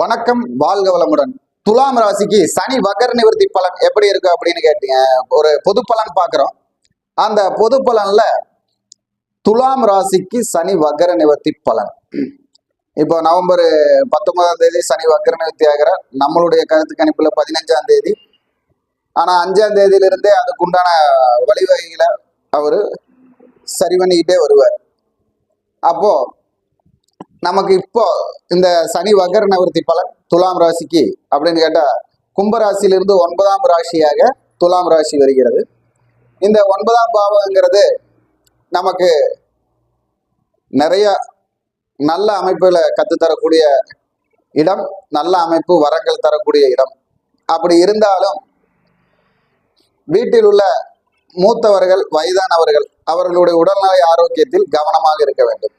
வணக்கம் வாழ்க வளமுடன். துலாம் ராசிக்கு சனி வகர நிவர்த்தி பலன் எப்படி இருக்கு அப்படின்னு கேட்டீங்க. ஒரு பொது பலன் பார்க்குறோம் அந்த பொது பலன்ல துலாம் ராசிக்கு சனி வகர நிவர்த்தி பலன். இப்போ நவம்பர் பத்தொன்பதாம் தேதி சனி வக்கர நிவர்த்தி ஆகிற நம்மளுடைய கருத்து கணிப்புல பதினஞ்சாம் தேதி. ஆனா அஞ்சாம் தேதியிலிருந்தே அதுக்குண்டான வழிவகைகளை அவரு சரி பண்ணிக்கிட்டே வருவார். அப்போ நமக்கு இப்போ இந்த சனி வகர் நிவர்த்தி பலன் துலாம் ராசிக்கு அப்படின்னு கேட்டால் கும்பராசியிலிருந்து ஒன்பதாம் ராசியாக துலாம் ராசி வருகிறது. இந்த ஒன்பதாம் பாவங்கிறது நமக்கு நிறைய நல்ல அமைப்புகளை கற்றுத்தரக்கூடிய இடம் நல்ல அமைப்பு வரங்கள் தரக்கூடிய இடம். அப்படி இருந்தாலும் வீட்டில் உள்ள மூத்தவர்கள் வயதானவர்கள் அவர்களுடைய உடல்நல ஆரோக்கியத்தில் கவனமாக இருக்க வேண்டும்.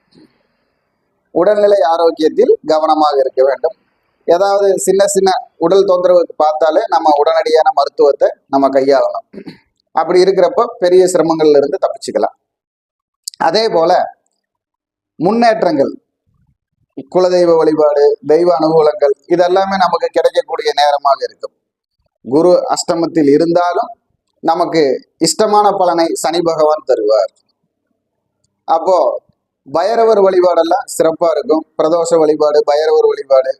உடல்நிலை ஆரோக்கியத்தில் கவனமாக இருக்க வேண்டும். ஏதாவது சின்ன சின்ன உடல் தொந்தரவு பார்த்தாலே நம்ம உடனடியான மருத்துவத்தை நம்ம கையாளணும். அப்படி இருக்கிறப்ப பெரிய சிரமங்கள்ல இருந்து தப்பிச்சுக்கலாம். அதே போல முன்னேற்றங்கள் குலதெய்வ வழிபாடு தெய்வ அனுகூலங்கள் இதெல்லாமே நமக்கு கிடைக்கக்கூடிய நேரமாக இருக்கும். குரு அஷ்டமத்தில் இருந்தாலும் நமக்கு இஷ்டமான பலனை சனி பகவான் தருவார். அப்போ பைரவர் வழிபாடெல்லாம் சிறப்பாக இருக்கும். பிரதோஷ வழிபாடு பைரவர் வழிபாடு.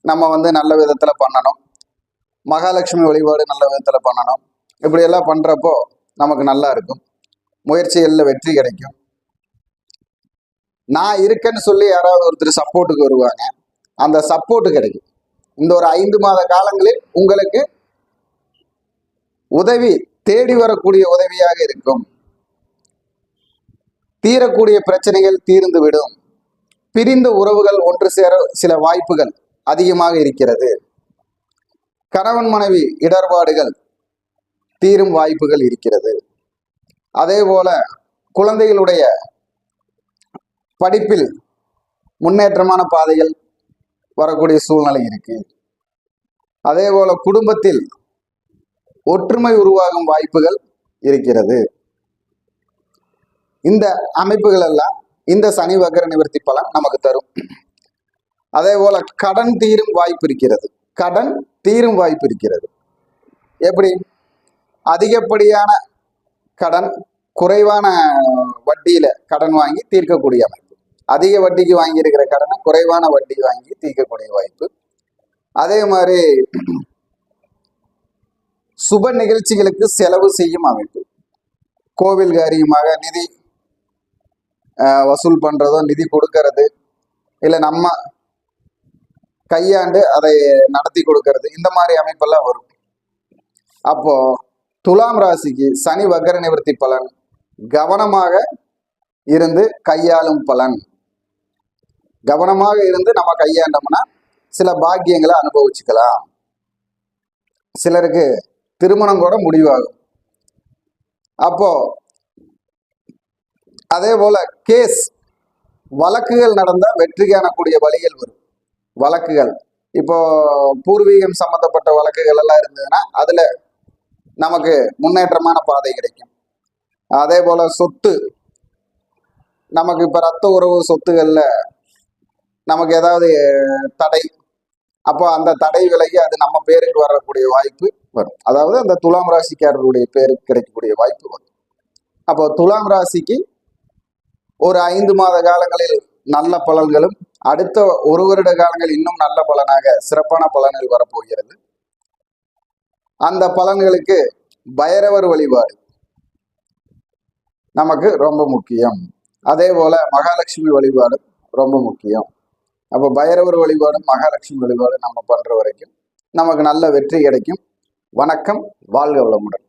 நம்ம வந்து நல்ல விதத்தில் பண்ணணும். மகாலட்சுமி வழிபாடு நல்ல விதத்தில் பண்ணணும். இப்படியெல்லாம் பண்ணுறப்போ நமக்கு நல்லா இருக்கும். முயற்சிகளில் வெற்றி கிடைக்கும். நான் இருக்கேன்னு சொல்லி யாராவது ஒருத்தர் சப்போர்ட்டுக்கு வருவாங்க. அந்த சப்போர்ட் கிடைக்கும். இந்த ஒரு ஐந்து மாத காலங்களில் உங்களுக்கு உதவி தேடி வரக்கூடிய உதவியாக இருக்கும். தீரக்கூடிய பிரச்சனைகள் தீர்ந்து விடும் பிரிந்த உறவுகள் ஒன்று சேர சில வாய்ப்புகள் அதிகமாக இருக்கிறது. கணவன் மனைவி இடர்பாடுகள் தீரும் வாய்ப்புகள் இருக்கிறது. அதே போல குழந்தைகளுடைய படிப்பில் முன்னேற்றமான பாதைகள் வரக்கூடிய சூழ்நிலை இருக்கு. அதே போல குடும்பத்தில் ஒற்றுமை உருவாகும் வாய்ப்புகள் இருக்கிறது. இந்த அமைப்புகள் எல்லாம் இந்த சனி வக்கர நிவர்த்தி பலன் நமக்கு தரும். அதே போல கடன் தீரும் வாய்ப்பு இருக்கிறது. கடன் தீரும் வாய்ப்பு இருக்கிறது. எப்படி? அதிகப்படியான கடன் குறைவான வட்டியில கடன் வாங்கி தீர்க்கக்கூடிய அமைப்பு. அதிக வட்டிக்கு வாங்கியிருக்கிற கடனை குறைவான வட்டி வாங்கி தீர்க்கக்கூடிய வாய்ப்பு. அதே மாதிரி சுப நிகழ்ச்சிகளுக்கு செலவு செய்யும் அமைப்பு. கோவில் காரியமாக நிதி வசூல் பண்றதோ நிதி கொடுக்கறது இல்லை நம்ம கையாண்டு அதை நடத்தி கொடுக்கறது இந்த மாதிரி அமைப்பெல்லாம் வரும். அப்போ துலாம் ராசிக்கு சனி வக்கர நிவர்த்தி பலன் கவனமாக இருந்து கையாளும் பலன். கவனமாக இருந்து நம்ம கையாண்டோம்னா சில பாக்கியங்களை அனுபவிச்சுக்கலாம். சிலருக்கு திருமணம் கூட முடிவாகும். அப்போ அதே போல கேஸ் வழக்குகள் நடந்தால் வெற்றி காணக்கூடிய வழிகள் வரும். வழக்குகள். இப்போ பூர்வீகம் சம்பந்தப்பட்ட வழக்குகள் எல்லாம் இருந்ததுன்னா அதுல நமக்கு முன்னேற்றமான பாதை கிடைக்கும். அதே போல சொத்து. நமக்கு இப்ப ரத்த உறவு சொத்துகள்ல நமக்கு ஏதாவது தடை அப்போ அந்த தடை விலகி அது நம்ம பேருக்கு வரக்கூடிய வாய்ப்பு வரும். அதாவது அந்த துலாம் ராசிக்காரருடைய பேருக்கு கிடைக்கக்கூடிய வாய்ப்பு வரும். அப்போ துலாம் ராசிக்கு ஒரு ஐந்து மாத காலங்களில் நல்ல பலன்களும் அடுத்த ஒரு வருட காலங்கள் இன்னும் நல்ல பலனாக சிறப்பான பலன்கள் வரப்போகிறது. அந்த பலன்களுக்கு பைரவர் வழிபாடு நமக்கு ரொம்ப முக்கியம். அதே போல மகாலட்சுமி வழிபாடும் ரொம்ப முக்கியம். அப்போ பைரவர் வழிபாடும் மகாலட்சுமி வழிபாடும் நம்ம பண்ற வரைக்கும் நமக்கு நல்ல வெற்றி கிடைக்கும். வணக்கம் வாழ்க வளமுடன்.